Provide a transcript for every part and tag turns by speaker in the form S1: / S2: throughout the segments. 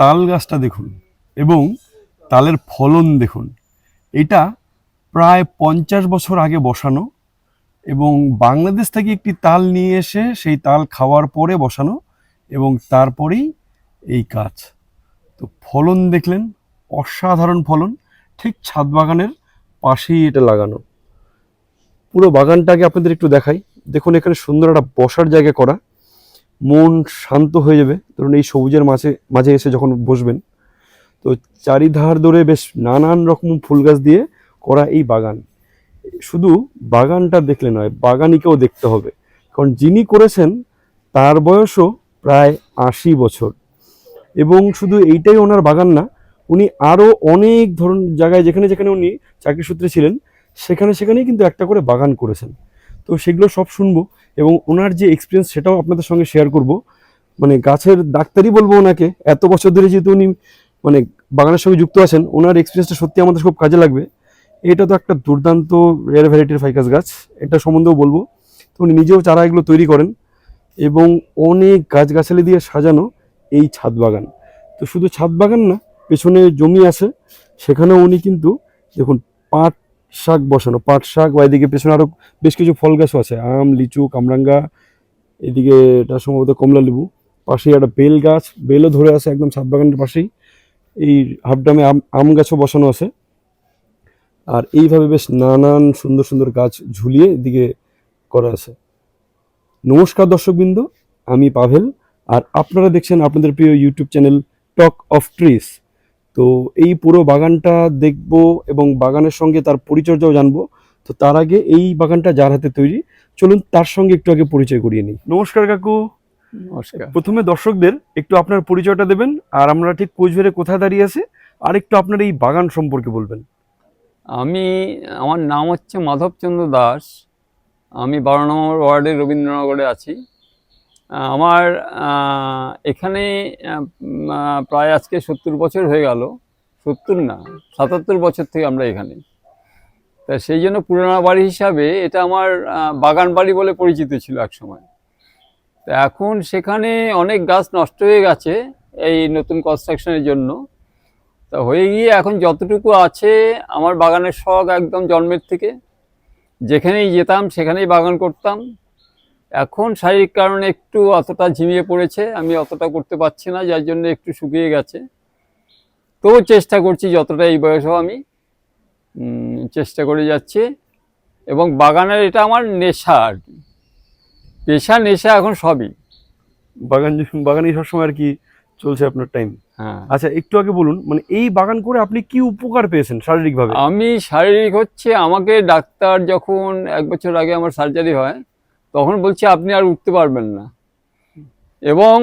S1: তাল গাছটা দেখুন এবং তালের ফলন দেখুন। এটা প্রায় পঞ্চাশ বছর আগে বসানো এবং বাংলাদেশ থেকে একটি তাল নিয়ে এসে সেই তাল খাওয়ার পরে বসানো এবং তারপরেই এই কাজ তো ফলন দেখলেন, অসাধারণ ফলন। ঠিক ছাদ বাগানের পাশেই এটা লাগানো। পুরো বাগানটাকে আপনাদের একটু দেখাই। দেখুন, এখানে সুন্দর একটা বসার জায়গা করা। মন শান্ত হয়ে যাবে। ধরুন এই সবুজের মাঝে মাঝে এসে যখন বসবেন, তো চারিধার ধরে বেশ নানান রকম ফুল গাছ দিয়ে করা এই বাগান। শুধু বাগানটা দেখলে নয়, বাগানিকেও দেখতে হবে। কারণ যিনি করেছেন, তার বয়সও প্রায় আশি বছর। এবং শুধু এইটাই ওনার বাগান না, উনি আরও অনেক ধরন জায়গায়, যেখানে যেখানে উনি চাকরি সূত্রে ছিলেন, সেখানে, সেখানেই কিন্তু একটা করে বাগান করেছেন। তো সেগুলো সব শুনব। এবং ওনার যে এক্সপিরিয়েন্স সেটাও আপনাদের সঙ্গে শেয়ার করব। মানে গাছের ডাক্তারই বলব ওনাকে, এত বছর ধরে যেহেতু উনি মানে বাগানের সঙ্গে যুক্ত আছেন, ওনার এক্সপিরিয়েন্সটা সত্যি আমাদের খুব কাজে লাগবে। এটা তো একটা দুর্দান্ত রেয়ার ভ্যারাইটির ফাইকাস গাছ, এটা সম্বন্ধেও বলব। তো উনি নিজেও চারা এগুলো তৈরি করেন এবং অনেক গাছগাছালি দিয়ে সাজানো এই ছাদ বাগান। তো শুধু ছাদ বাগান না, পেছনে জমি আছে, সেখানেও উনি কিন্তু দেখুন পাট শাক বসানো, পাট শাক বা এদিকে পেছনে আরও বেশ কিছু ফল গাছও আছে, আম, লিচু, কামরাঙ্গা, এদিকে এটা সম্ভবত কমলা লেবু, পাশেই একটা বেল গাছ, বেলও ধরে আছে একদম ছাদ বাগানের পাশেই, এই হাফডামে আম আম গাছও বসানো আছে। আর এইভাবে বেশ নানান সুন্দর সুন্দর গাছ ঝুলিয়ে এদিকে করা আছে। নমস্কার দর্শকবৃন্দ, আমি পাভেল, আর আপনারা দেখছেন আপনাদের প্রিয় YouTube channel talk of trees তো এই পুরো বাগানটা দেখব এবং বাগানের সঙ্গে তার পরিচর্যাও জানব। তো তার আগে এই বাগানটা যার হাতে তৈরি চলুন তার সঙ্গে একটু আগে পরিচয় করিয়ে নিই। নমস্কার কাকু।
S2: নমস্কার।
S1: প্রথমে দর্শকদের একটু আপনার পরিচয়টা দেবেন আর আমরা ঠিক কোচবিহারে কোথায় দাঁড়িয়ে আছে আর একটু আপনার এই বাগান সম্পর্কে বলবেন।
S2: আমি আমার নাম হচ্ছে মাধবচন্দ্র দাস আমি বারো নম্বর ওয়ার্ডের রবীন্দ্রনগরে আছি। আমার এখানে প্রায় আজকে সত্তর বছর হয়ে গেল। সত্তর না, সাতাত্তর বছর থেকে আমরা এখানে। তা সেই জন্য পুরানো বাড়ি হিসাবে এটা আমার বাগান বাড়ি বলে পরিচিত ছিল এক সময় তা এখন সেখানে অনেক গাছ নষ্ট হয়ে গেছে এই নতুন কনস্ট্রাকশনের জন্য। তা হয়ে গিয়ে এখন যতটুকু আছে আমার বাগানের শখ একদম জন্মের থেকে। যেখানেই যেতাম সেখানেই বাগান করতাম। এখন শারীরিক কারণে একটু অতটা ঝিমিয়ে পড়েছে আমি অতটা করতে পারছি না যার জন্য একটু শুকিয়ে গেছে। তবু চেষ্টা করছি যতটা এই বয়সেও আমি চেষ্টা করে যাচ্ছি। এবং বাগানের এটা আমার নেশা আর কি। পেশা নেশা এখন সবই।
S1: বাগান বাগানে সবসময় আর কি চলছে আপনার টাইম
S2: হ্যাঁ।
S1: আচ্ছা একটু আগে বলুন মানে এই বাগান করে আপনি কি উপকার পেয়েছেন শারীরিকভাবে?
S2: আমি শারীরিক হচ্ছে আমাকে ডাক্তার যখন এক বছর আগে আমার সার্জারি হয় তখন বলছে আপনি আর উঠতে পারবেন না। এবং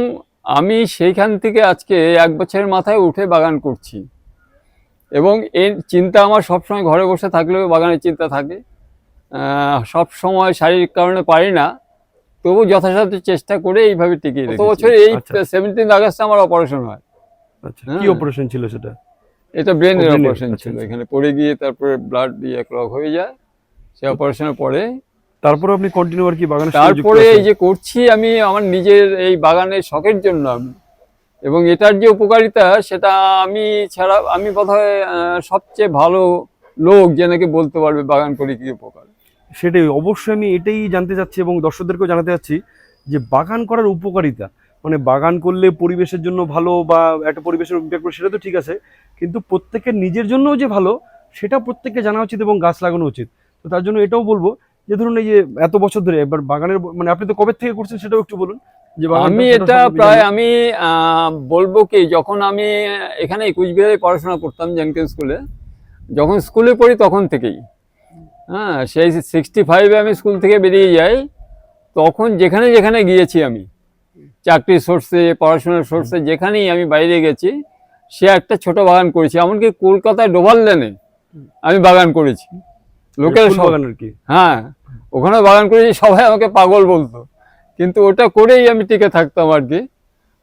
S2: আমি সেইখান থেকে আজকে এক বছরের মাথায় উঠে বাগান করছি। এবং এই চিন্তা আমার সবসময় ঘরে বসে থাকলেও বাগানের চিন্তা থাকে। সব সময় শারীরিক কারণে পারি না। তবু যথাসাধ্য চেষ্টা করে এইভাবে টিকিয়ে গত বছর এই
S1: আচ্ছা।
S2: সেভেন্টিন আগস্টে আমার অপারেশন হয়।
S1: আচ্ছা কি
S2: হ্যাঁ।
S1: অপারেশন ছিল সেটা?
S2: এটা ব্রেনের অপারেশন
S1: আচ্ছা,
S2: ছিল।
S1: আচ্ছা।
S2: এখানে পড়ে গিয়ে তারপরে ব্লাড দিয়ে ক্লক হয়ে যায়। সে অপারেশনের পরে
S1: তারপরে আপনি কন্টিনিউ আর কি যুক্ত
S2: তারপরে এই যে করছি আমি আমার নিজের এই বাগানের শখের জন্য। আমি এবং এটার যে উপকারিতা সেটা আমি ছাড়া আমি বোধহয় সবচেয়ে ভালো লোক যে নাকি বলতে পারবে বাগান করে কি উপকার।
S1: সেটাই অবশ্যই আমি এটাই জানতে চাচ্ছি এবং দর্শকদেরকেও জানাতে চাচ্ছি যে বাগান করার উপকারিতা মানে বাগান করলে পরিবেশের জন্য ভালো বা একটা পরিবেশের ইম্প্যাক্ট করে সেটা তো ঠিক আছে কিন্তু প্রত্যেকের নিজের জন্যও যে ভালো সেটা প্রত্যেককে জানা উচিত এবং গাছ লাগানো উচিত। তো তার জন্য এটাও বলব যে ধরুন এই যে এত বছর ধরে এবার বাগানের মানে আপনি তো কবে থেকে করছেন সেটাও একটু বলুন। যে
S2: আমি এটা প্রায় আমি বলব কি যখন আমি এখানে কুচবিহারে পড়াশোনা করতাম জেনকিন স্কুলে যখন স্কুলে পড়ি তখন থেকেই। হ্যাঁ সেই সিক্সটি ফাইভে আমি স্কুল থেকে বেরিয়ে যাই তখন যেখানে যেখানে গিয়েছি আমি চাকরির সোর্সে পড়াশোনার সোর্সে যেখানেই আমি বাইরে গেছি সে একটা ছোট বাগান করেছি এমনকি কলকাতায় ডোভার লেনে আমি বাগান করেছি। লোকের
S1: বাগান আর কি?
S2: হ্যাঁ ওখানে বাগান করেছি সবাই আমাকে পাগল বলতো। কিন্তু ওটা করেই আমি টিকে থাকতাম আর কি।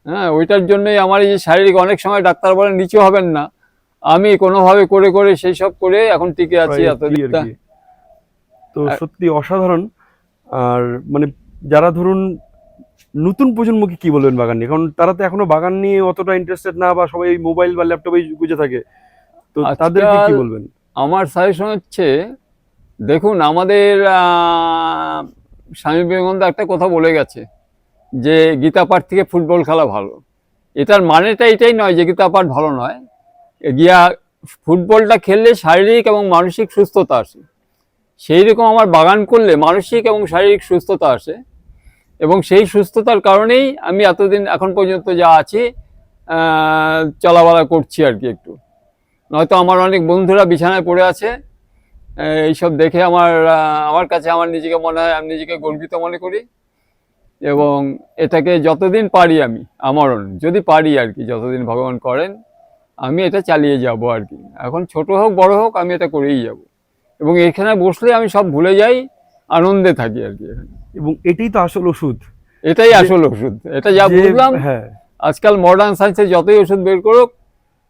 S2: হ্যাঁ ওইটার জন্যই আমার এই যে শারীরিক অনেক সময় ডাক্তার বলেন নিচু হবেন না। আমি কোনোভাবে করে করে সেই সব করে এখন টিকে আছি এত।
S1: তো সত্যি অসাধারণ। আর মানে যারা ধরুন নতুন প্রজন্মকে কি বলবেন বাগান নিয়ে? কারণ তারা তো এখনও বাগান নিয়ে অতটা ইন্টারেস্টেড না বা সবাই মোবাইল বা ল্যাপটপে গুজে থাকে। তো তাদেরকে কি বলবেন?
S2: আমার সাজেশন হচ্ছে দেখুন, আমাদের স্বামী বিবেকানন্দ একটা কথা বলে গেছে যে গীতা পাঠ থেকে ফুটবল খেলা ভালো। এটার মানেটা এটাই নয় যে গীতা পাঠ ভালো নয়। গিয়া ফুটবলটা খেললে শারীরিক এবং মানসিক সুস্থতা আসে। সেই রকম আমার বাগান করলে মানসিক এবং শারীরিক সুস্থতা আসে। এবং সেই সুস্থতার কারণেই আমি এতদিন এখন পর্যন্ত যা আছি চলাফেরা করছি আর কি একটু। নয়তো আমার অনেক বন্ধুরা বিছানায় পড়ে আছে। এইসব দেখে আমার আমার কাছে আমার নিজেকে মনে হয় আমি নিজেকে গর্বিত মনে করি। এবং এটাকে যতদিন পারি আমি আমারও যদি পারি আর কি যতদিন ভগবান করেন আমি এটা চালিয়ে যাব আর কি। এখন ছোট হোক বড় হোক আমি এটা করেই যাব। এবং এখানে বসলে আমি সব ভুলে যাই আনন্দে থাকি আর কি এখানে।
S1: এবং এটাই তো আসল ওষুধ।
S2: এটাই আসল ওষুধ। এটা যা বুঝলাম
S1: হ্যাঁ।
S2: আজকাল মডার্ন সায়েন্সে যতই ওষুধ বের করুক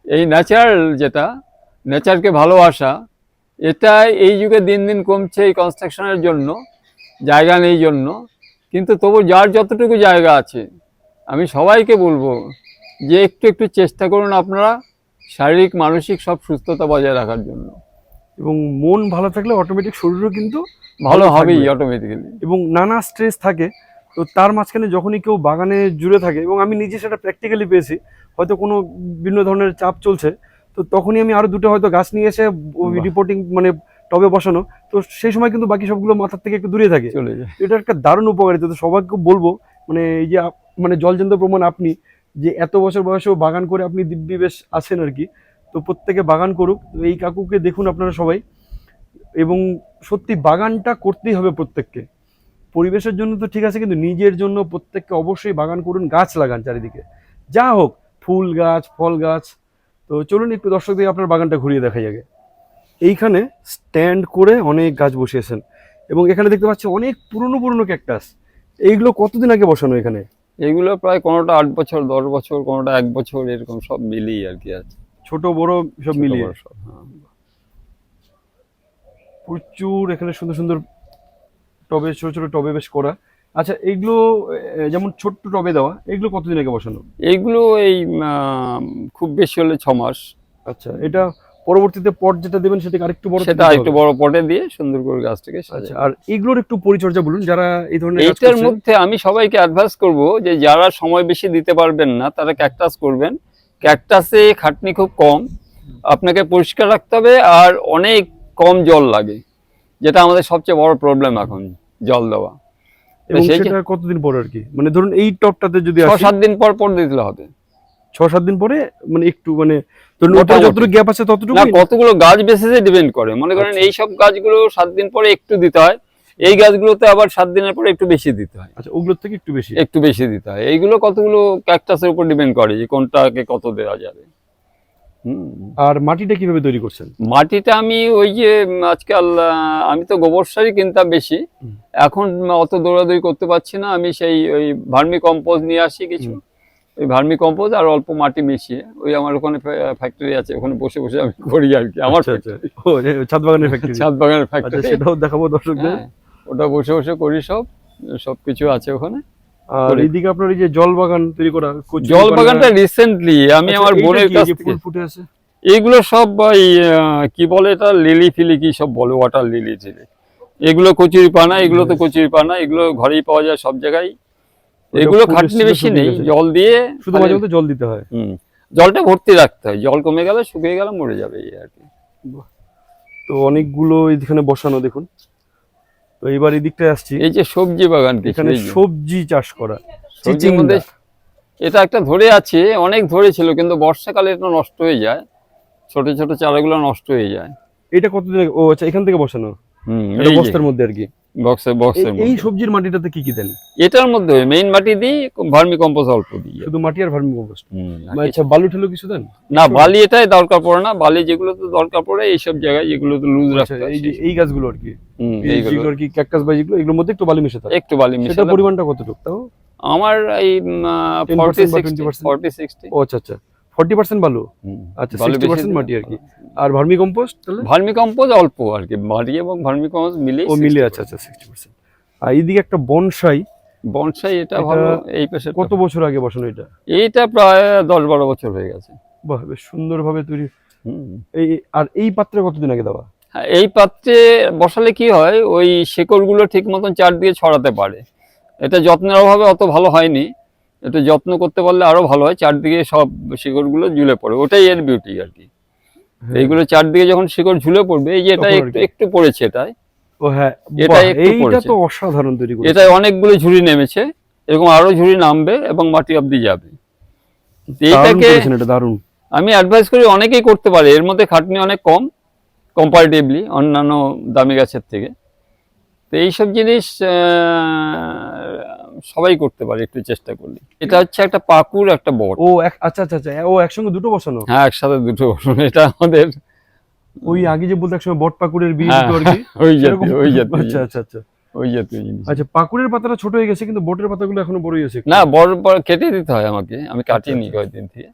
S2: এই ন্যাচারাল যেটা নেচারকে ভালোবাসা এটা এই যুগে দিন দিন কমছে এই কনস্ট্রাকশনের জন্য জায়গা নেই জন্য। কিন্তু তবু যার যতটুকু জায়গা আছে আমি সবাইকে বলব যে একটু একটু চেষ্টা করুন আপনারা শারীরিক মানসিক সব সুস্থতা বজায় রাখার জন্য।
S1: এবং মন ভালো থাকলে অটোমেটিক শরীরও কিন্তু
S2: ভালো হবেই অটোমেটিক্যালি
S1: এবং নানা স্ট্রেস থাকে তো তার মাঝখানে যখনই কেউ বাগানে জুড়ে থাকে এবং আমি নিজে সেটা প্র্যাকটিক্যালি পেয়েছি হয়তো কোনো বিভিন্ন ধরনের চাপ চলছে তো তখনই আমি আরও দুটো হয়তো গাছ নিয়ে এসে। রিপোর্টিং মানে টবে বসানো। তো সেই সময় কিন্তু বাকি সবগুলো মাথার থেকে একটু দূরে থাকে। এটা একটা দারুণ উপকারিতা। তো সবাইকে বলব মানে এই যে মানে জলজন্ত প্রমাণ আপনি যে এত বছর বয়সেও বাগান করে আপনি দিব্যি বেশ আছেন আর কি। তো প্রত্যেকে বাগান করুক। তো এই কাকুকে দেখুন আপনারা সবাই। এবং সত্যি বাগানটা করতেই হবে প্রত্যেককে। পরিবেশের জন্য তো ঠিক আছে কিন্তু নিজের জন্য প্রত্যেককে অবশ্যই বাগান করুন। গাছ লাগান চারিদিকে। যা হোক ফুল গাছ ফল গাছ তো চলুন একটু দর্শকদের আপনার বাগানটা ঘুরিয়ে দেখা যাবে এইখানে স্ট্যান্ড করে অনেক গাছ বসিয়েছেন এবং এখানে দেখতে পাচ্ছি অনেক পুরনো পুরনো ক্যাকটাস এইগুলো কতদিন আগে বসানো এখানে?
S2: এগুলো প্রায় কোনোটা আট বছর দশ বছর কোনোটা এক বছর এরকম সব মিলিয়ে আর কি আছে।
S1: ছোট বড় সব মিলিয়ে?
S2: সব, হ্যাঁ।
S1: প্রচুর এখানে সুন্দর সুন্দর টবে ছোট ছোট টবে বেশ করা। আচ্ছা এইগুলো এ, যেমন ছোট্ট টবে দেওয়া এগুলো কতদিন আগে বসানো?
S2: এইগুলো এই খুব বেশি হলে ছ মাস।
S1: আচ্ছা এটা পরবর্তীতে পট যেটা দেবেন সেটাকে আরেকটু বড়
S2: সেটা একটু বড় পটে দিয়ে সুন্দর করে গাছটাকে
S1: আচ্ছা আর এগুলোর একটু পরিচর্যা বলুন যারা এই ধরনের
S2: এইটার মধ্যে আমি সবাইকে অ্যাডভাইস করব যে যারা সময় বেশি দিতে পারবেন না তারা ক্যাকটাস করবেন। ক্যাকটাসে খাটনি খুব কম। আপনাকে পরিষ্কার রাখতে হবে আর অনেক কম জল লাগে যেটা আমাদের সবচেয়ে বড় প্রবলেম এখন জল দেওয়া।
S1: এবং সেটা কতদিন পর আর কি? মানে ধরুন এই টপটাতে যদি
S2: ছ সাত দিন পর পর দিতে হবে।
S1: ছ সাত দিন পরে মানে একটু মানে ধরুন ওটা যতটুকু গ্যাপ আছে ততটুকু
S2: কতগুলো গাছ বেসিসে ডিপেন্ড করে। মনে করেন
S1: আচ্ছা।
S2: এই সব গাছগুলো সাত দিন পরে একটু দিতে হয়। এই গাছগুলোতে আবার সাত দিনের পরে একটু বেশি দিতে হয়।
S1: আচ্ছা ওগুলোর থেকে একটু বেশি।
S2: একটু বেশি দিতে হয়। এইগুলো কতগুলো ক্যাকটাসের উপর ডিপেন্ড করে যে কোনটাকে কত দেওয়া যাবে।
S1: আর মাটিটা কীভাবে তৈরি করছেন?
S2: মাটিটা আমি ওই যে আজকাল আমি তো গোবর সারই কিনতাম বেশি। এখন অত দৌড়াদৌড়ি করতে পারছি না। আমি সেই ওই ভার্মি কম্পোজ নিয়ে আসি কিছু। ওই ভার্মি কম্পোজ আর অল্প মাটি মিশিয়ে। ওই আমার ওখানে ফ্যাক্টরি আছে। ওখানে বসে বসে আমি করি আর কি। আমার
S1: ছাদ বাগানের ফ্যাক্টরি
S2: ছাদ বাগানের ফ্যাক্টরি
S1: সেটাও দেখাবো দর্শকদের।
S2: ওটা বসে বসে করি সব। সব কিছু আছে ওখানে।
S1: আর
S2: করি।
S1: এইদিকে আপনার এই যে জল বাগান তৈরি করা
S2: জল বাগানটা রিসেন্টলি আমি
S1: আচ্ছা,
S2: আমার বোনের কাছ থেকে
S1: ফুটে আছে
S2: এইগুলো সব কি বলে এটা? লিলি ফিলি কি সব বলে ওয়াটার লিলি টিলি এগুলো কচুরি পানা এগুলো তো কচুরি পানা এগুলো ঘরেই পাওয়া যায় সব জায়গায়। এগুলো খাটনি বেশি নেই জল দিয়ে
S1: শুধু মাঝে মধ্যে জল দিতে হয়।
S2: হুম জলটা ভর্তি রাখতে হয়। জল কমে গেলে শুকিয়ে গেলে মরে যাবে এই আর কি।
S1: তো অনেকগুলো এখানে বসানো দেখুন। তো এবার এই দিকটা আসছি।
S2: এই যে সবজি বাগান
S1: এখানে সবজি চাষ করা
S2: এটা একটা ধরে আছে অনেক ধরে ছিল কিন্তু বর্ষাকালে এটা নষ্ট হয়ে যায় ছোট ছোট চারাগুলো নষ্ট হয়ে যায়।
S1: এটা কতদিন ও আচ্ছা এখান থেকে বসানো? এটা বস্তার মধ্যে আর কি।
S2: বক্সে বক্সের
S1: এই- এই সবজির মাটিটাতে কি কি দেন?
S2: এটার মধ্যে মেইন মাটি দিই ভার্মি কম্পোজ অল্প দিই।
S1: শুধু মাটি আর ভার্মি কম্পোস্ট
S2: হুম,
S1: আচ্ছা বালু ঠেলো কিছু দেন?
S2: না বালি এটাই দরকার পড়ে না বালি যেগুলো তো দরকার পড়ে এইসব জায়গায় যেগুলো তো লুজ
S1: আচ্ছা
S2: রাখতে
S1: এই যে এই গাছগুলো আর কি।
S2: হুম,
S1: এই
S2: এইগুলো।
S1: আর কি ক্যাকটাস বা যেগুলো এগুলোর মধ্যে একটু বালি মিশে থাকে
S2: একটু বালি
S1: সেটা পরিমাণটা কতটুকু তাও?
S2: আমার এই
S1: 10%
S2: ফর্টি
S1: বা
S2: সিক্সটি
S1: 20%
S2: ফর্টি সিক্সটি
S1: ও আচ্ছা আচ্ছা। ফর্টি পার্সেন্ট বালু। আচ্ছা সিক্সটি পার্সেন্ট মাটি আর কি। আর ভার্মি কম্পোস্ট তাহলে?
S2: ভার্মি কম্পোজ অল্প আর কি মাটি এবং ভার্মি কম্পোজ মিলে
S1: ও মিলে আচ্ছা আচ্ছা সিক্সটি পার্সেন্ট আর এইদিকে একটা বনসাই।
S2: বনসাই এটা ভালো এই পাশে
S1: কত বছর আগে বসানো এটা?
S2: এইটা প্রায় দশ বারো বছর হয়ে গেছে।
S1: বাহ বেশ সুন্দরভাবে তৈরি। এই আর এই পাত্রে কতদিন আগে দেওয়া?
S2: হ্যাঁ, এই পাত্রে বসালে কি হয় ওই শেকড়গুলো ঠিক মতন চারদিকে ছড়াতে পারে। এটা যত্নের অভাবে অত ভালো হয়নি। এটা যত্ন করতে পারলে আরও ভালো হয়। চারদিকে সব শিকড়গুলো ঝুলে পড়ে। ওটাই এর বিউটি আর কি। এইগুলো চারদিকে যখন শিকড় ঝুলে পড়বে এই যে এটা একটু? একটু পড়েছে এটাই
S1: ও হ্যাঁ
S2: এটা একটু।
S1: তো অসাধারণ তৈরি করেছে।
S2: অনেকগুলো ঝুড়ি নেমেছে। এরকম আরও ঝুড়ি নামবে এবং মাটি অব্দি যাবে। এইটাকে
S1: দারুণ
S2: আমি অ্যাডভাইস করি অনেকেই করতে পারে। এর মধ্যে খাটনি অনেক কম কম্পারেটিভলি অন্যান্য দামি গাছের থেকে। তো এইসব জিনিস আহ, সবাই করতে পারে একটু চেষ্টা করলে। এটা হচ্ছে একটা পাকুর একটা বট।
S1: ও আচ্ছা আচ্ছা আচ্ছা ও একসঙ্গে দুটো বসানো?
S2: হ্যাঁ একসাথে দুটো বসুন এটা আমাদের
S1: ওই আগে যে বলতে একসময় বট পাকুড়ের বীজ
S2: হ্যাঁ,
S1: আর কি
S2: ওই জাতীয় ওই জাতীয়
S1: আচ্ছা আচ্ছা আচ্ছা।
S2: ওই জাতীয় জিনিস।
S1: আচ্ছা পাকুড়ের পাতাটা ছোট হয়ে গেছে কিন্তু বটের পাতাগুলো এখনও বড়ই আছে
S2: না বড় বড় কেটে দিতে হয় আমাকে আমি কাটিনি
S1: আচ্ছা।
S2: কয়েকদিন থেকে।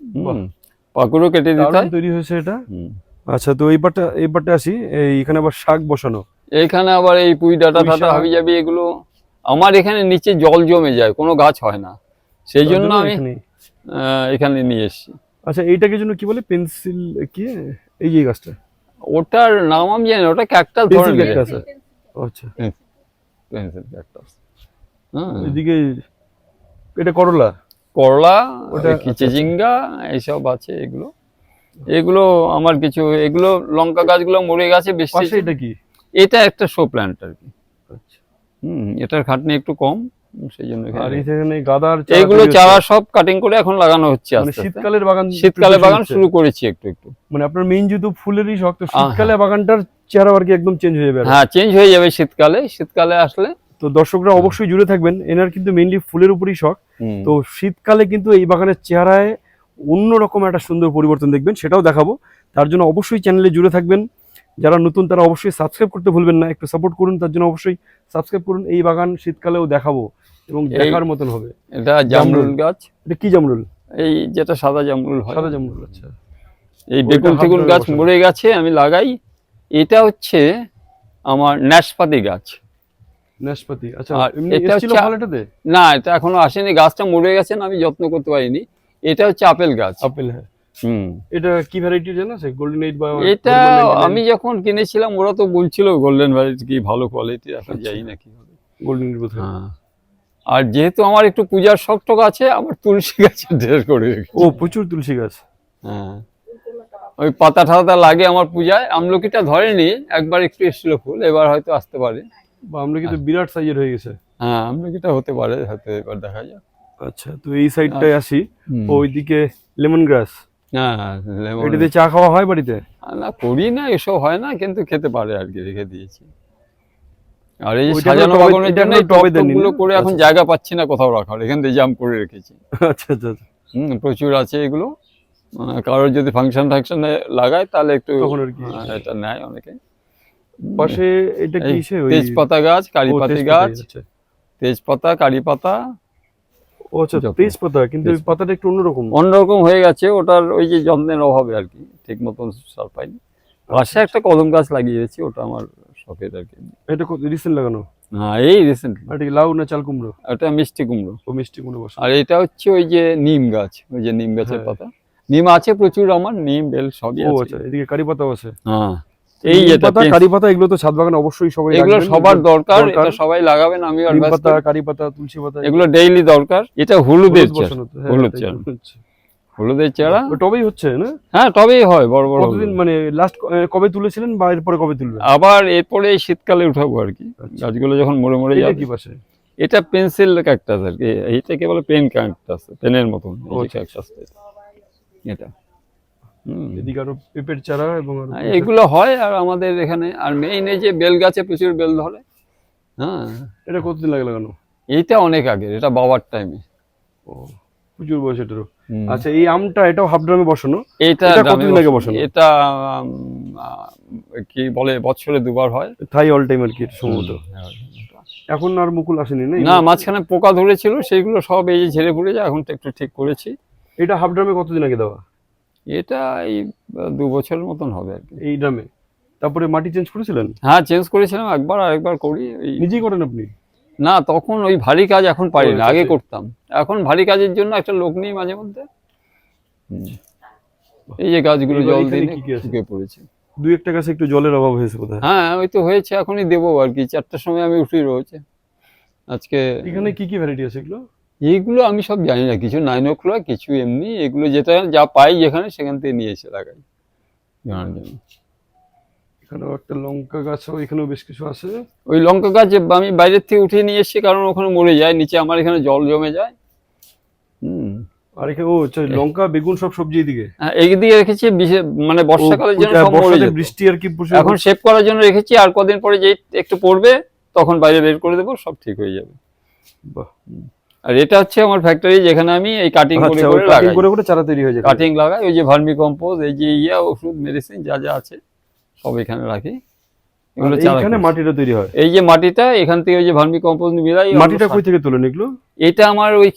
S2: হুম, কেটে দিতে হয়।
S1: তৈরি হয়েছে এটা। আচ্ছা তো এই পাটটা এই পাটটা আসি এই এখানে আবার শাক বসানো।
S2: এইখানে আবার এই পুঁই ডাটা
S1: শাক।
S2: হাবি যাবি এগুলো আমার এখানে নিচে জল জমে যায় কোনো গাছ হয় না। সেই জন্য আমি
S1: এখানে?
S2: নিয়ে এসেছি।
S1: আচ্ছা এইটাকে জন্য কি বলে? পেন্সিল কি? এই যে গাছটা?
S2: ওটার নাম আমি জানি ওটা ক্যাকটাস ধরনের।
S1: ক্যাকটাস। আচ্ছা।
S2: Pencil cactus. হ্যাঁ
S1: এদিকে এটা করলা?
S2: করলা
S1: ওটা-
S2: ওটা চিচিঙ্গা এইসব আছে এগুলো। এগুলো আমার কিছু এগুলো লঙ্কা গাছগুলো মরে গেছে বেশি
S1: এটা কি?
S2: এটা একটা শো প্ল্যান্ট আর কি।
S1: আচ্ছা।
S2: হুম এটার খাটনি একটু কম সেই জন্য
S1: আর এখানে গাদার
S2: এইগুলো চারা সব কাটিং করে এখন লাগানো হচ্ছে
S1: মানে। শীতকালের বাগান
S2: শীতকালে বাগান শুরু করেছি একটু একটু।
S1: মানে আপনার মেইন যেহেতু ফুলেরই শখ তো। শীতকালে বাগানটার চেহারা আর কি একদম চেঞ্জ হয়ে যাবে।
S2: হ্যাঁ চেঞ্জ হয়ে যাবে শীতকালে। শীতকালে আসলে
S1: তো দর্শকরা অবশ্যই জুড়ে থাকবেন। এনার কিন্তু মেইনলি ফুলের উপরই শখ। তো শীতকালে কিন্তু এই বাগানের চেহারায় অন্যরকম একটা সুন্দর পরিবর্তন দেখবেন সেটাও দেখাবো। তার জন্য অবশ্যই চ্যানেলে জুড়ে থাকবেন। যারা নতুন তারা অবশ্যই সাবস্ক্রাইব করতে ভুলবেন না। একটু সাপোর্ট করুন তার জন্য অবশ্যই সাবস্ক্রাইব করুন। এই বাগান শীতকালেও দেখাবো এবং দেখার মতন হবে।
S2: এটা জামরুল। গাছ।
S1: এটা কি জামরুল?
S2: এই যেটা সাদা জামরুল হয়।
S1: সাদা জামরুল আচ্ছা।
S2: এই বেগুন টেগুন গাছ মরে গেছে আমি লাগাই। এটা হচ্ছে আমার নাশপাতি গাছ।
S1: নাশপাতি আচ্ছা। এমনি
S2: এটা হচ্ছে- না এটা এখনও আসেনি। গাছটা মরে গেছে না আমি যত্ন করতে পারিনি। এটা হচ্ছে আপেল গাছ।
S1: আপেল হ্যাঁ। এটা কি ভ্যারাইটি জানো? আছে গোল্ডেন এইট বা
S2: এটা আমি যখন কিনেছিলাম ওরা তো বলছিল গোল্ডেন ভ্যারাইটি কি ভালো কোয়ালিটি এখন
S1: আচ্ছা।
S2: যাই না কি হবে।
S1: গোল্ডেন এইট
S2: হ্যাঁ। আর যেহেতু আমার একটু পূজার টক আছে আমার তুলসী গাছের ঢের করে
S1: ও প্রচুর তুলসী গাছ।
S2: হ্যাঁ। ওই পাতা ঠাতা লাগে আমার পূজায় আমলকিটা ধরেনি একবার একটু এসেছিল ফুল এবার হয়তো আসতে পারে।
S1: বা আমরা কিন্তু বিরাট সাইজের হয়ে গেছে।
S2: হ্যাঁ আমলকিটা হতে পারে হয়তো এবার দেখা যাক।
S1: আচ্ছা তো এই সাইডটায় আসি। ওইদিকে লেমন গ্রাস
S2: হ্যাঁ
S1: চা খাওয়া হয় বাড়িতে?
S2: না করি না এসব হয় না কিন্তু খেতে পারে আর কি রেখে দিয়েছি। আর এই সাজানো বাগানের জন্য
S1: এখনও টবে দেননি
S2: করে এখন
S1: আচ্ছা।
S2: জায়গা পাচ্ছি না কোথাও রাখার এখান থেকে জাম করে রেখেছি।
S1: আচ্ছা আচ্ছা আচ্ছা।
S2: হুম প্রচুর আছে এগুলো। কারোর যদি ফাংশন টাংশনে লাগায় তাহলে একটু
S1: তখন আর কি।
S2: এটা নেয় অনেকে।
S1: পাশে এটা ওই
S2: তেজপাতা গাছ কারিপাতি
S1: তেজপাতা,
S2: গাছ
S1: আচ্ছা।
S2: তেজপাতা কারি পাতা
S1: ও আচ্ছা
S2: যত্ন।
S1: তেজপাতা কিন্তু ওই। পাতাটা একটু অন্যরকম।
S2: অন্যরকম হয়ে গেছে ওটার ওই যে যত্নের অভাবে আর কি ঠিক মতন সার পাইনি। পাশে একটা কদম গাছ লাগিয়েছি ওটা আমার শখের আর কি।
S1: এটা রিসেন্ট লাগানো?
S2: হ্যাঁ এই রিসেন্টলি
S1: আর এটা লাউ না চাল কুমড়ো?
S2: ওটা মিষ্টি কুমড়ো।
S1: ও মিষ্টি কুমড়ো
S2: আর এটা হচ্ছে ওই যে নিম গাছ ওই যে নিম গাছের
S1: হ্যাঁ।
S2: পাতা। নিম আছে প্রচুর আমার নিম বেল সবই
S1: ও আচ্ছা এদিকে কারি পাতাও আছে।
S2: হ্যাঁ। এই
S1: পাতা কারি পাতা এগুলো তো ছাদ বাগানে অবশ্যই সবাই
S2: এগুলো সবার দরকার। এটা সবাই লাগাবেন আমি
S1: পাতা
S2: কারি
S1: পাতা তুলসী পাতা
S2: এগুলো ডেইলি দরকার। এটা হলুদের
S1: হলুদ
S2: চারা
S1: হ্যাঁ,
S2: হলুদের চারা
S1: টবেই হচ্ছে না?
S2: হ্যাঁ তবেই হয় বড় বড়
S1: কতদিন মানে লাস্ট কবে তুলেছিলেন বা এরপরে কবে তুলবেন?
S2: আবার এরপরে শীতকালে উঠাবো আর কি।
S1: আচ্ছা।
S2: গাছগুলো যখন মরে মরে যাবে।
S1: কি পাশে?
S2: এটা পেন্সিল ক্যাকটাস আর কি। এইটাকে বলে পেন ক্যাকটাস পেনের মতন যে
S1: আচ্ছা।
S2: এটা।
S1: এদিকে আরও পেঁপের চারা এবং
S2: হ্যাঁ, এগুলো হয় আর আমাদের এখানে। আর মেইন এই যে বেল গাছে প্রচুর বেল ধরে। হ্যাঁ।
S1: এটা কতদিন লাগে লাগানো?
S2: এইটা অনেক আগে এটা বাবার টাইমে
S1: ও প্রচুর বয়স এটারও। আচ্ছা এই আমটা এটাও হাফ ড্রামে বসানো?
S2: এটা
S1: কতদিন আগে বসানো?
S2: এটা কি বলে বছরে দুবার হয়।
S1: থাই অল টাইম আর কি সম্ভবত।
S2: হ্যাঁ।
S1: এখন আর মুকুল আসেনি না
S2: না মাঝখানে পোকা ধরেছিল সেইগুলো সব এই যে ঝেড়ে পড়ে যায় এখন তো একটু ঠিক করেছি।
S1: এটা হাফ ড্রামে কতদিন আগে দেওয়া?
S2: এটা এই দু বছরের মতন হবে আর কি।
S1: এই ড্রামে তারপরে মাটি চেঞ্জ করেছিলেন?
S2: হ্যাঁ চেঞ্জ করেছিলাম একবার আরেকবার করি
S1: নিজেই করেন আপনি?
S2: না তখন ওই ভারী কাজ এখন পারি না আগে
S1: আচ্ছা।
S2: করতাম। এখন ভারী কাজের জন্য একটা লোক নেই মাঝে মধ্যে। এই যে গাছগুলো জল? শুকিয়ে পড়েছে।
S1: দুই একটা গাছে একটু জলের অভাব হয়েছে কোথায়
S2: হ্যাঁ ওই তো হয়েছে এখনই দেবো আর কি চারটার সময় আমি উঠি রয়েছে আজকে
S1: এখানে কি কি ভ্যারাইটি আছে এগুলো?
S2: এইগুলো আমি সব জানি না। কিছু নাইন ও ক্লক কিছু এমনি এগুলো যেটা যা পাই যেখানে সেখান থেকে নিয়ে এসে লাগাই। জানার জন্য।
S1: এখানেও একটা লঙ্কা গাছও এখানেও বেশ কিছু আছে।
S2: ওই লঙ্কা গাছ আমি বাইরের থেকে উঠিয়ে নিয়ে এসেছি কারণ ওখানে মরে যায় নিচে আমার এখানে জল জমে যায়। হুম।
S1: আর এখানে ও আচ্ছা লঙ্কা বেগুন সব সবজি এদিকে?
S2: হ্যাঁ, এইদিকে রেখেছি বিশে- মানে বর্ষাকালের জন্য সব মরে
S1: বর্ষাতে বৃষ্টি আর কি
S2: এখন শেভ করার জন্য রেখেছি আর কদিন পরে যেই একটু পড়বে তখন বাইরে বের করে দেবো সব ঠিক হয়ে যাবে।
S1: বাহ।
S2: আর এটা হচ্ছে আমার ফ্যাক্টরি যেখানে আমি এই কাটিং করে
S1: আচ্ছা
S2: করে
S1: কাটিং
S2: লাগাই।
S1: করে করে চারা তৈরি হয়ে যায়
S2: কাটিং লাগাই ওই যে ভার্মি কম্পোজ এই যে ইয়া ওষুধ মেডিসিন যা যা আছে সব এখানে রাখি। এগুলো চারা
S1: এইখানে
S2: করি।
S1: মাটিটা তৈরি হয়?
S2: এই যে মাটিটা এখান থেকে ওই যে ভার্মি কম্পোজ মিলাই
S1: মাটিটা কই থেকে তোলেন এগুলো?
S2: এটা আমার ওই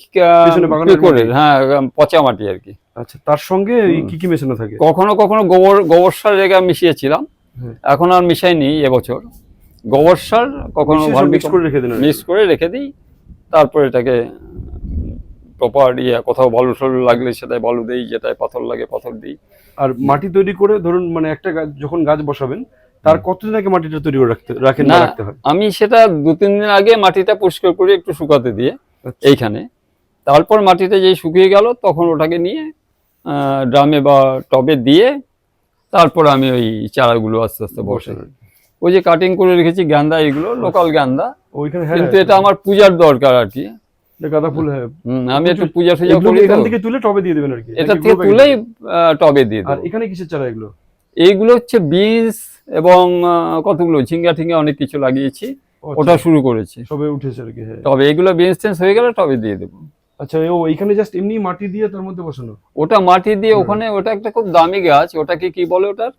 S2: করে? হ্যাঁ পচা মাটি আর কি।
S1: আচ্ছা তার সঙ্গে কি কি মেশানো থাকে?
S2: কখনো কখনো গোবর গোবর সার রেখে মিশিয়েছিলাম। এখন আর মিশাইনি এবছর গোবর সার কখনো
S1: mix করে রেখে কি।
S2: মিক্স করে রেখে দিই। তারপর এটাকে প্রপার ইয়ে কোথাও বালু টালু লাগলে সেটাই বালু দিই যেটায় পাথর লাগে পাথর দিই
S1: আর মাটি তৈরি করে ধরুন মানে একটা গাছ যখন গাছ বসাবেন তার কতদিন আগে মাটিটা তৈরি করে রাখতে রাখেন
S2: না
S1: রাখতে হয়
S2: আমি সেটা দু তিন দিন আগে মাটিটা পরিষ্কার করে একটু শুকাতে দিয়ে
S1: আচ্ছা।
S2: এইখানে তারপর মাটিটা যেই শুকিয়ে গেল তখন ওটাকে নিয়ে ড্রামে বা টবে দিয়ে তারপর আমি ওই চারাগুলো আস্তে আস্তে বসাই
S1: বসানো।
S2: ওই যে কাটিং করে রেখেছি গান্দা এগুলো লোকাল গান্দা।
S1: ওইখানে হ্যাঁ
S2: কিন্তু এটা আমার পূজার দরকার আর কি।
S1: গাঁদা ফুল হ্যাঁ।
S2: আমি একটু পূজা
S1: এগুলো
S2: করি
S1: এখান থেকে তুলে টবে দিয়ে দেবেন আর কি।
S2: এটা থেকে তুলেই টবে দিয়ে
S1: আর
S2: দেবো
S1: এখানে কিসের চারা এগুলো?
S2: এইগুলো হচ্ছে বিনস এবং কতগুলো? ঝিঙ্গা টিঙ্গা অনেক কিছু লাগিয়েছি।
S1: আচ্ছা,
S2: ওটা শুরু করেছি।
S1: সবে উঠেছে আর কি হ্যাঁ।
S2: তবে এগুলো বিনস টেন্স হয়ে গেলে টবে দিয়ে দেবো।
S1: আচ্ছা ও এখানে জাস্ট এমনি মাটি দিয়ে তার মধ্যে বসানো?
S2: ওটা মাটি দিয়ে ওখানে ওটা একটা খুব দামি গাছ ওটাকে কি বলে ওটার?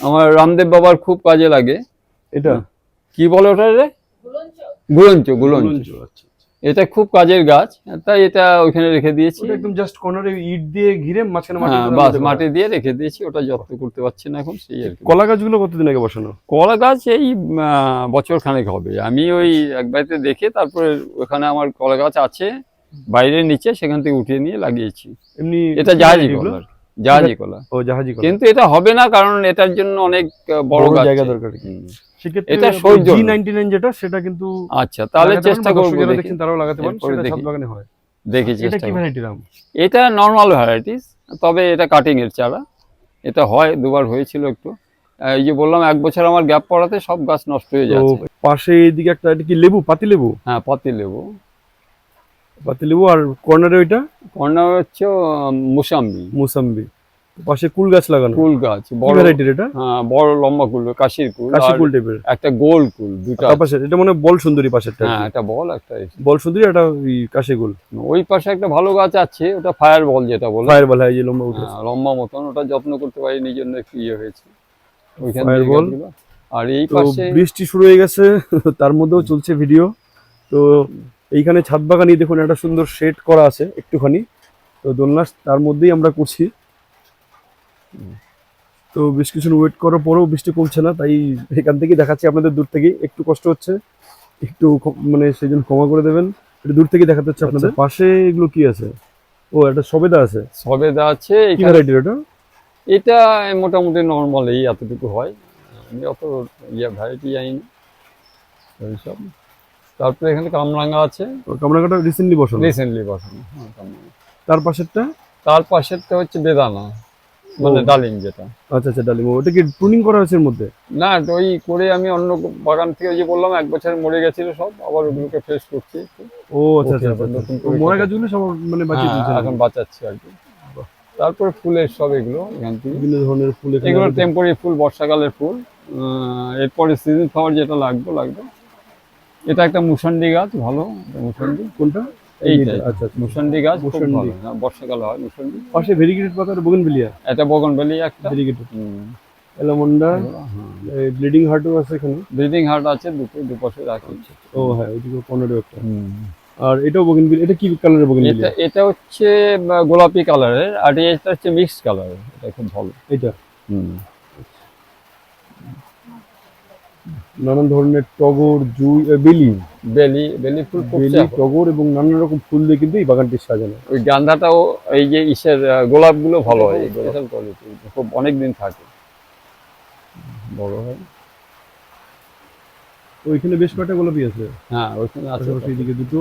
S2: আমার রামদেব বাবার খুব কাজে লাগে।
S1: এটা?
S2: কি বলে ওটা রে? গুলঞ্চ। গুলঞ্চ
S1: গুলঞ্চ, আচ্ছা
S2: এটা খুব কাজের গাছ তাই এটা ওইখানে রেখে দিয়েছি।
S1: একদম জাস্ট কর্নারে ইট দিয়ে ঘিরে মাঝখানে মাটি
S2: হ্যাঁ
S1: দিয়ে
S2: বাস মাটি দিয়ে রেখে দিয়েছি ওটা যত্ন করতে পারছি না এখন সেই আর কি।
S1: কলা গাছগুলো কতদিন আগে বসানো?
S2: কলা গাছ এই আহ, বছর খানেক হবে। আমি ওই এক বাড়িতে দেখে তারপরে ওখানে আমার কলা গাছ আছে বাইরের নিচে সেখান থেকে উঠিয়ে নিয়ে লাগিয়েছি।
S1: এমনি
S2: এটা জাহাজি কলা জাহাজি কলা।
S1: ও জাহাজি কলা।
S2: কিন্তু এটা হবে না কারণ এটার জন্য অনেক বড়
S1: জায়গা দরকার সেক্ষেত্রে
S2: এটা
S1: জি নাইনটি নাইন যেটা সেটা কিন্তু
S2: আচ্ছা তাহলে চেষ্টা করব
S1: দেখছেন তারাও লাগাতে পারেন সেটা
S2: দেখি।
S1: বাগানে হয়।
S2: দেখি
S1: এটা
S2: চেষ্টা
S1: ভ্যারাইটি রাম
S2: এটা নর্মাল ভ্যারাইটিস তবে এটা কাটিং এর চারা। এটা হয় দুবার হয়েছিল একটু। এই যে বললাম এক বছর আমার গ্যাপ পড়াতে সব গাছ নষ্ট হয়ে যাচ্ছে।
S1: পাশে এইদিকে একটা এটা কি লেবু? পাতি লেবু
S2: হ্যাঁ পাতি লেবু
S1: পাতি লেবু আর কর্নারে ওইটা?
S2: কর্নার হচ্ছে মুসাম্বি।
S1: মুসাম্বি। পাশে কুল গাছ লাগানো।
S2: কুল গাছ বড়
S1: ভ্যারাইটির এটা?
S2: হ্যাঁ বড় লম্বা কুল কাশির কুল
S1: কাশি
S2: আর
S1: কুল টাইপের
S2: একটা গোল কুল দুটা
S1: পাশে এটা মানে বল সুন্দরী পাশেরটা
S2: হ্যাঁ একটা বল একটা
S1: বল সুন্দরী একটা ওই কাশি গোল
S2: ওই পাশে একটা ভালো গাছ আছে ওটা ফায়ার বল যেটা বলে।
S1: ফায়ার বল হ্যাঁ যে লম্বা উঠে
S2: হ্যাঁ, লম্বা মতন ওটা যত্ন করতে পারি নিজের জন্য একটু ইয়ে হয়েছে। ওইখান থেকে
S1: Fireball।
S2: আর এই পাশে
S1: বৃষ্টি শুরু হয়ে গেছে তার মধ্যেও চলছে ভিডিও তো এইখানে ছাদ বাগানি দেখুন একটা সুন্দর শেড করা আছে একটুখানি। তো দোলনা তার মধ্যেই আমরা করছি। তো বেশ কিছু ওয়েট করার পরেও বৃষ্টি কমছে না তাই এখান থেকেই দেখাচ্ছি আপনাদের দূর থেকেই। একটু কষ্ট হচ্ছে একটু মানে সেই জন্য ক্ষমা করে দেবেন। একটু দূর থেকে দেখাতে হচ্ছে আপনাদের। পাশে এগুলো কি আছে? ও একটা সবেদা আছে।
S2: সবেদা আছে
S1: কি ভ্যারাইটির
S2: এটা? মোটামুটি নর্মাল এই এতটুকু হয়। আমি অত ইয়ে ভ্যারাইটি জানি না। ওইসব। তারপরে এখানে কামরাঙ্গা আছে।
S1: ও, কামরাঙাটা রিসেন্টলি বসানো?
S2: রিসেন্টলি বসানো হ্যাঁ,
S1: তার পাশেরটা?
S2: তার পাশেরটা হচ্ছে বেদানা মানে ডালিম যেটা।
S1: আচ্ছা আচ্ছা ডালিম। ওটা কি প্রুনিং করা হয়েছে এর মধ্যে?
S2: না ওই করে আমি অন্য বাগান থেকে যে বললাম এক বছর মরে গেছিল সব আবার ওগুলোকে ফ্রেশ করছি।
S1: ও আচ্ছা আচ্ছা আচ্ছা, আচ্ছা। মরা
S2: কাটা।
S1: গাছগুলো সব মানে বাঁচিয়ে
S2: হ্যাঁ, এখন বাঁচাচ্ছি আর কি। তারপরে ফুলের সব এগুলো এখান থেকে।
S1: বিভিন্ন ধরনের ফুল
S2: এগুলো। টেম্পোরারি ফুল বর্ষাকালের ফুল। এরপরে সিজন ফ্লাওয়ার যেটা লাগবে লাগবে। এটা একটা মুসন্ডি গাছ ভালো মুসন্ডি
S1: কোনটা?
S2: এইটা
S1: আচ্ছা আচ্ছা।
S2: মুসন্ডি গাছ
S1: মুসন্ডি।
S2: হ্যাঁ, বর্ষাকালে হয় মুসন্ডি
S1: পাশে ভেরিগেটেড পাতা আর বোগেনভিলিয়া
S2: এটা বগনভেলি একটা।
S1: ভেরিগেটেড। এলামন্ডা
S2: হ্যাঁ।
S1: ব্লিডিং হার্টও আছে এখানে?
S2: হার্ট আছে দুটো দুপাশে রাখি।
S1: ও হ্যাঁ ওইদিকে পনেরো একটা। আর এটাও এটা কি কালারের
S2: এটা এটা হচ্ছে গোলাপি কালারের আর এটা হচ্ছে মিক্সড কালারের এটা খুব ভালো।
S1: এটা
S2: হুম।
S1: নানান ধরনের টগর জুই বেলি।
S2: বেলি বেলি ফুল
S1: বেলি টগর এবং নানান রকম ফুল দিয়ে কিন্তু এই বাগানটি সাজানো।
S2: ওই গান্ধাটাও এই যে ইসের গোলাপগুলো ভালো হয় স্পেশাল কোয়ালিটি খুব অনেক দিন থাকে। বড় হয়।
S1: ওইখানে বেশ কয়েকটা গোলাপি আছে?
S2: হ্যাঁ ওইখানে আছে
S1: এদিকে দুটো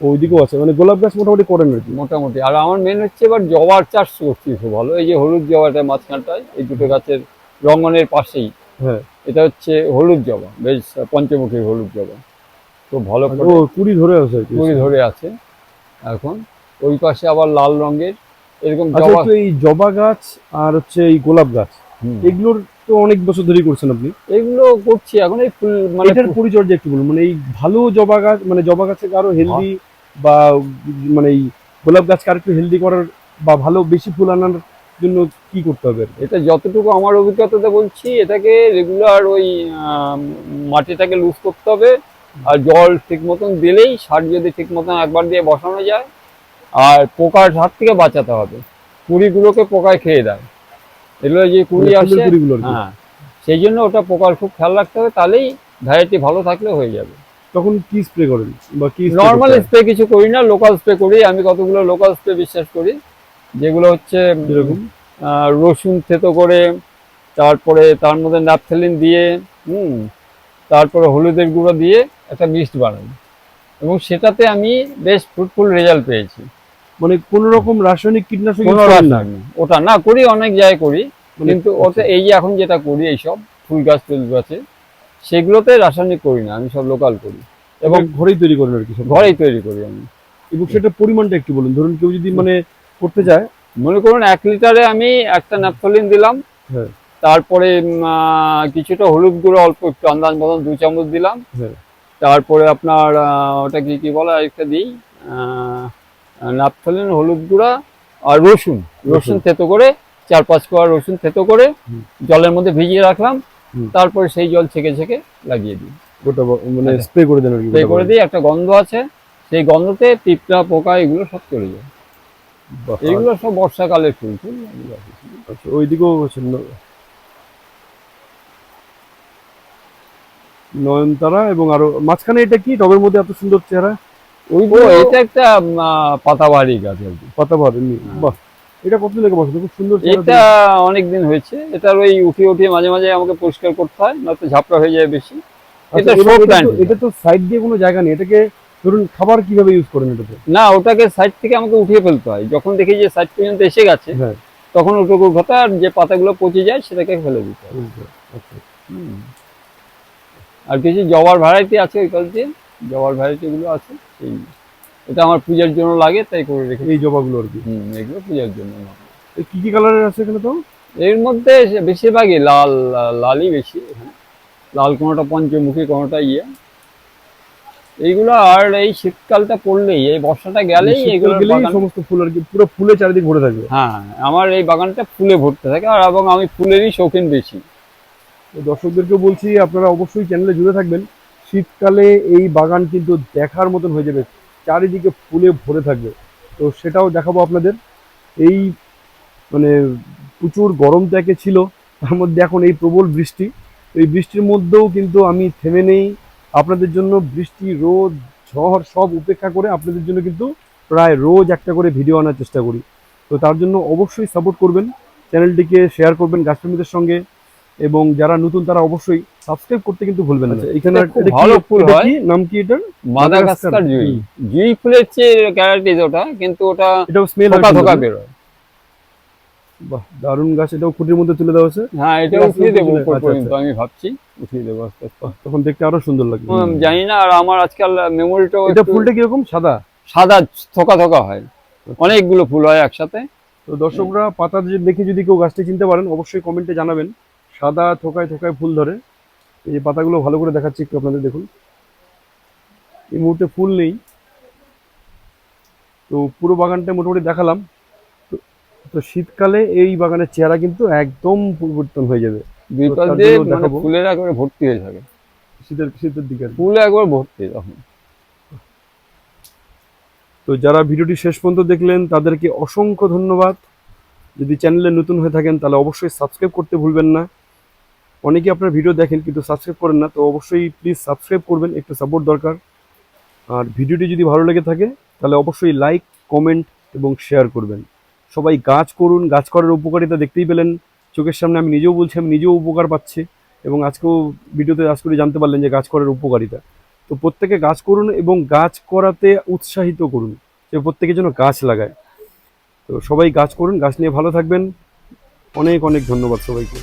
S1: ওইদিকেও আছে। মানে গোলাপ গাছ মোটামুটি করেন আর
S2: মোটামুটি। আর আমার মেন হচ্ছে এবার জবার চাষ করছি খুব ভালো। এই যে হলুদ জবাটা মাঝখানটায় এই দুটো গাছের রঙনের পাশেই।
S1: হ্যাঁ।
S2: এটা হচ্ছে হলুদ জবা বেশ পঞ্চমুখী হলুদ জবা। তো ভালো
S1: কুড়ি ধরে আছে
S2: কুড়ি ধরে আছে। এখন ওই পাশে আবার লাল রঙের এরকম
S1: আচ্ছা এই জবা গাছ আর হচ্ছে এই গোলাপ গাছ এগুলোর তো অনেক বছর ধরেই করছেন আপনি?
S2: এগুলো করছি এখন এই ফুল মানে
S1: এটার পরিচর্যা একটু বলুন মানে এই ভালো জবা গাছ মানে জবা গাছে আরও হেলদি বা মানে এই গোলাপ গাছকে আর একটু হেলদি করার বা ভালো বেশি ফুল আনার জন্য কি করতে হবে?
S2: এটা যতটুকু আমার অভিজ্ঞতাতে বলছি এটাকে রেগুলার ওই মাটিটাকে লুজ করতে হবে আর জল ঠিক মতন দিলেই সার যদি ঠিক মতন একবার দিয়ে বসানো যায় আর পোকার হাত থেকে বাঁচাতে হবে। কুড়িগুলোকে পোকায় খেয়ে দেয়। এগুলো যে কুড়ি
S1: মানে
S2: আসে
S1: কুড়িগুলো
S2: হ্যাঁ সেই জন্য ওটা পোকার খুব খেয়াল রাখতে হবে তাহলেই ভ্যারাইটি ভালো থাকলে হয়ে যাবে।
S1: তখন কি স্প্রে করেন? বা কি
S2: নর্মাল স্প্রে কিছু করি না লোকাল স্প্রে করি আমি কতগুলো লোকাল স্প্রে বিশ্বাস করি। যেগুলো হচ্ছে রসুন থেতো করে তারপরে তার মধ্যে ন্যাপথেলিন দিয়ে হুম তারপরে হলুদের গুঁড়ো দিয়ে একটা মিক্সড বানাই। এবং সেটাতে আমি বেশ ফ্রুটফুল রেজাল্ট পেয়েছি।
S1: মানে কোনো রকম রাসায়নিক কীটনাশক।
S2: ওটা না করি অনেক জায়গায় করি।
S1: মানে-
S2: কিন্তু ওটা এই যে এখন যেটা করি এইসব ফুল গাছ টুল গাছে সেগুলোতে রাসায়নিক করি না আমি সব লোকাল করি।
S1: এবং
S2: এবং
S1: ঘরেই তৈরি করেন আর কি।
S2: ঘরেই তৈরি করি আমি।
S1: এবং সেটা পরিমাণটা একটু বলুন। ধরুন কেউ যদি মানে করতে চায়?
S2: মনে করুন এক লিটারে আমি একটা ন্যাপথলিন দিলাম।
S1: হ্যাঁ।
S2: তারপরে কিছুটা হলুদ গুঁড়ো অল্প একটু আন্দাজ মতন দু চামচ দিলাম।
S1: হ্যাঁ।
S2: তারপরে আপনার ওটা কি কি বলে আরেকটা দিই। ন্যাপথলিন হলুদ গুঁড়া আর রসুন। রসুন। থেতো করে চার পাঁচ কোয়া রসুন থেতো করে জলের মধ্যে ভিজিয়ে রাখলাম। তারপরে সেই জল ছেঁকে ছেঁকে লাগিয়ে দিই।
S1: গোটা মানে
S2: আচ্ছা।
S1: স্প্রে করে দেন
S2: স্প্রে করে দিই একটা গন্ধ আছে। সেই গন্ধতে পিঁপড়া পোকা এগুলো সব চলে যায়। এগুলো সব বর্ষাকালের ফুল ফুল
S1: আচ্ছা ওইদিকেও হচ্ছে নয়নতারা এবং আরও মাঝখানে এটা কি? টবের মধ্যে এত সুন্দর চেহারা?
S2: ওই এটা একটা পাতাবাড়ি গাছ আর কি।
S1: পাতা ভর
S2: হ্যাঁ।
S1: বাহ। এটা কত লেগে বসে? খুব সুন্দর
S2: এটা অনেক দিন হয়েছে। এটার ওই উঠিয়ে উঠিয়ে মাঝে মাঝে আমাকে পরিষ্কার করতে হয় না নয়তো ঝাপটা হয়ে যায় বেশি।
S1: আচ্ছা,
S2: এটা
S1: তো সাইড দিয়ে কোনো জায়গা নেই। এটাকে ধরুন খাবার কীভাবে ইউজ করেন এটাতে?
S2: না ওটাকে সাইড থেকে আমাকে উঠিয়ে ফেলতে হয়। যখন দেখি যে সাইড পর্যন্ত এসে গেছে
S1: হ্যাঁ।
S2: তখন ওটুকু ভাতা আর যে পাতাগুলো পচে যায় সেটাকে ফেলে দিতে হয়। হুম। আর কিছু জবার ভ্যারাইটি আছে ওই কাল দিয়ে? জবার ভ্যারাইটি গুলো আছে? সেই এটা আমার পূজার জন্য লাগে তাই করে রেখে
S1: এই জবাগুলো আর কি?
S2: হুম এগুলো পূজার জন্য।
S1: এই কি কি কালারের আছে এখানে তো?
S2: এর মধ্যে বেশিরভাগই লাল লালই বেশি। লাল কোনোটা পঞ্চমুখী কোনোটা ইয়ে। এইগুলো আর এই শীতকালটা পড়লেই এই বর্ষাটা গেলেই এগুলো
S1: সমস্ত ফুল আর কি পুরো ফুলে চারিদিক ভরে থাকবে।
S2: হ্যাঁ আমার এই বাগানটা ফুলে ভরতে থাকে আর এবং আমি ফুলেরই শৌখিন বেশি।
S1: দর্শকদেরকে বলছি আপনারা অবশ্যই চ্যানেলে জুড়ে থাকবেন। শীতকালে এই বাগান কিন্তু দেখার মতন হয়ে যাবে চারিদিকে ফুলে ভরে থাকবে। তো সেটাও দেখাবো আপনাদের। এই মানে প্রচুর গরম থেকে ছিল তার মধ্যে এখন এই প্রবল বৃষ্টি। এই বৃষ্টির মধ্যেও কিন্তু আমি থেমে নেই আপনাদের জন্য বৃষ্টি রোদ ঝড় সব উপেক্ষা করে আপনাদের জন্য কিন্তু প্রায় রোজ একটা করে ভিডিও আনার চেষ্টা করি। তো তার জন্য অবশ্যই সাপোর্ট করবেন চ্যানেলটিকে শেয়ার করবেন গাছপ্রেমীদের সঙ্গে এবং যারা নতুন তারা অবশ্যই সাবস্ক্রাইব করতে কিন্তু ভুলবেন না।
S2: আচ্ছা,
S1: এখানে
S2: এটা
S1: এটা
S2: ভালো ফুল হয়।
S1: নাম কি এটার?
S2: মাদাগাস্কার জুই। জুই ফুলের চেয়ে ক্যারাটিস ওটা কিন্তু ওটা
S1: এটা স্মেল
S2: থোকা থোকা বেরোয়।
S1: বাহ দারুণ গাছ এটাও খুঁটির মধ্যে তুলে দেওয়া আছে
S2: হ্যাঁ এটা উঠিয়ে দেবো উপর
S1: আচ্ছা,
S2: পর্যন্ত আমি ভাবছি উঠিয়ে দেবো আস্তে আস্তে।
S1: তখন দেখতে আরও সুন্দর লাগবে
S2: জানি না আর আমার আজকাল মেমোরিটাও
S1: এটা ফুলটা কীরকম? সাদা?
S2: সাদা থোকা থোকা হয়। অনেকগুলো ফুল হয় একসাথে।
S1: তো দর্শকরা পাতা দেখে যদি কেউ গাছটি চিনতে পারেন অবশ্যই কমেন্টে জানাবেন। সাদা থোকায় থোকায় ফুল ধরে। এই যে পাতাগুলো ভালো করে দেখাচ্ছি একটু আপনাদের দেখুন। এই মুহূর্তে ফুল নেই। তো পুরো বাগানটা মোটামুটি দেখালাম। তো- শীতকালে এই বাগানের চেহারা কিন্তু একদম পরিবর্তন হয়ে যাবে।
S2: দুই পাশ দিয়ে মানে ফুলের একবারে ভর্তি হয়ে থাকে
S1: শীতের শীতের দিকে।
S2: ফুল একবার ভর্তি তখন।
S1: তো যারা ভিডিওটি শেষ পর্যন্ত দেখলেন তাদেরকে অসংখ্য ধন্যবাদ। যদি চ্যানেলে নতুন হয়ে থাকেন তাহলে অবশ্যই সাবস্ক্রাইব করতে ভুলবেন না। অনেকে আপনার ভিডিও দেখেন কিন্তু সাবস্ক্রাইব করেন না তো অবশ্যই প্লিজ সাবস্ক্রাইব করবেন একটু সাপোর্ট দরকার। আর ভিডিওটি যদি ভালো লেগে থাকে তাহলে অবশ্যই লাইক কমেন্ট এবং শেয়ার করবেন। সবাই গাছ করুন, গাছ করার উপকারিতা দেখতেই পেলেন। চোখের সামনে আমি নিজেও বলছি, আমি নিজেও উপকার পাচ্ছি এবং আজকেও ভিডিওতে আজ করে জানতে পারলেন যে গাছ করার উপকারিতা। তো প্রত্যেকে গাছ করুন এবং গাছ করাতে উৎসাহিত করুন, যে প্রত্যেকে যেন গাছ লাগায়। তো সবাই গাছ করুন, গাছ নিয়ে ভালো থাকবেন। অনেক অনেক ধন্যবাদ সবাইকে।